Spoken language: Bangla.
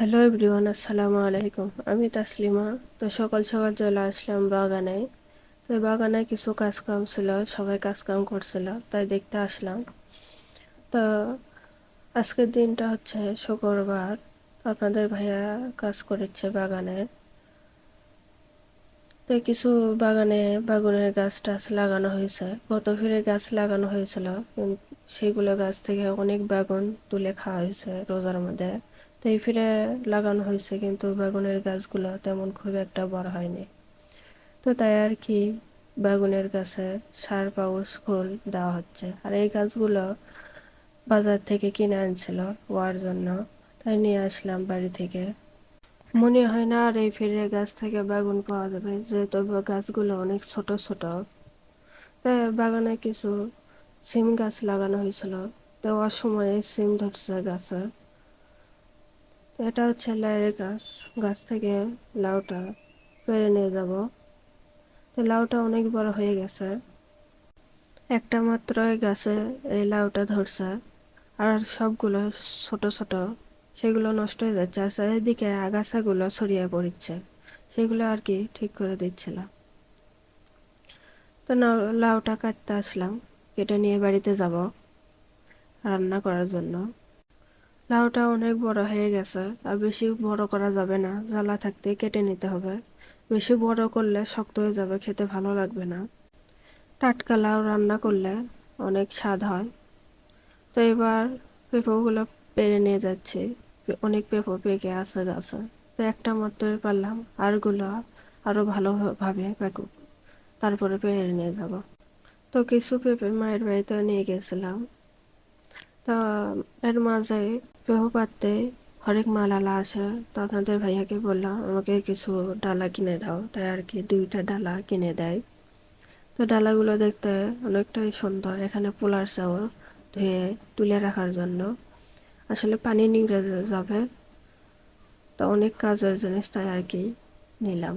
হ্যালো এভরিওয়ান আসসালামু আলাইকুম আমি তাসলিমা। তো সকাল সকাল চলে আসলাম বাগানে। তো বাগানে কিছু কাজ কাম ছিল, সবাই কাজ কাম করছিল, তাই দেখতে আসলাম। তো আজকের দিনটা হচ্ছে শুক্রবার। আপনাদের ভাইয়া কাজ করেছে বাগানে। তো কিছু বাগানে বাগুনের গাছ টাছ লাগানো হয়েছে। গত ফিরে গাছ লাগানো হয়েছিল সেগুলো গাছ থেকে অনেক বেগুন তুলে খাওয়া হয়েছে রোজার মধ্যে। তো এই ফিরে লাগানো হয়েছে, কিন্তু বেগুনের গাছগুলো তেমন খুব একটা বড় হয়নি। তো তাই আর কি বেগুনের গাছে সার পাউস খোল দেওয়া হচ্ছে। আর এই গাছগুলো বাজার থেকে কিনে আনছিল ওয়ার জন্য, তাই নিয়ে আসলাম বাড়ি থেকে। মনে হয় না আর এই ফিরে গাছ থেকে বাগুন পাওয়া যাবে, যেহেতু গাছগুলো অনেক ছোট ছোট। তাই বাগানে কিছু সিম গাছ লাগানো হয়েছিল। তো অসময়ে সিম ধরছে গাছে। এটা হচ্ছে লাউয়ের গাছ। গাছ থেকে লাউটা পেরে নিয়ে যাব। তো লাউটা অনেক বড় হয়ে গেছে। একটা মাত্র গাছে এই লাউটা ধরছে। আর সবগুলো ছোট ছোট, সেগুলো নষ্ট হয়ে যাচ্ছে। আর চারিদিকে আগাছাগুলো ছড়িয়ে পড়ছে। সেগুলো আর কি ঠিক করে দিচ্ছিলাম তো লাউটা কাটতে আসলাম। কেটে নিয়ে বাড়িতে যাব রান্না করার জন্য। লাউটা অনেক বড় হয়ে গেছে, আর বেশি বড় করা যাবে না, জ্বালা থাকতে কেটে নিতে হবে। বেশি বড় করলে শক্ত হয়ে যাবে, খেতে ভালো লাগবে না। টাটকা লাউ রান্না করলে অনেক স্বাদ হয়। তো এবার পেঁপোগুলো পেরে নিয়ে যাচ্ছি। অনেক পেঁপো পেকে আছে গাছে তো একটা মাত্রই পারলাম আরগুলো আরও ভালোভাবে পেকুক। তারপরে পেরে নিয়ে যাব। তো কিছু পেঁপে মায়ের বাড়িতে নিয়ে গেছিলাম। তা এর মাঝে পেঁপো পাততে হরেক মালালা আছে, তো আপনাদের ভাইয়াকে বললাম, আমাকে কিছু ডালা কিনে দাও। তাই আর কি দুইটা ডালা কিনে দেয়। তো ডালাগুলো দেখতে অনেকটাই সুন্দর, এখানে পোলার চাউল ধুয়ে তুলে রাখার জন্য। আসলে পানি নিংড়ে যাবে, তো অনেক কাজের জিনিসটাই আর কি নিলাম।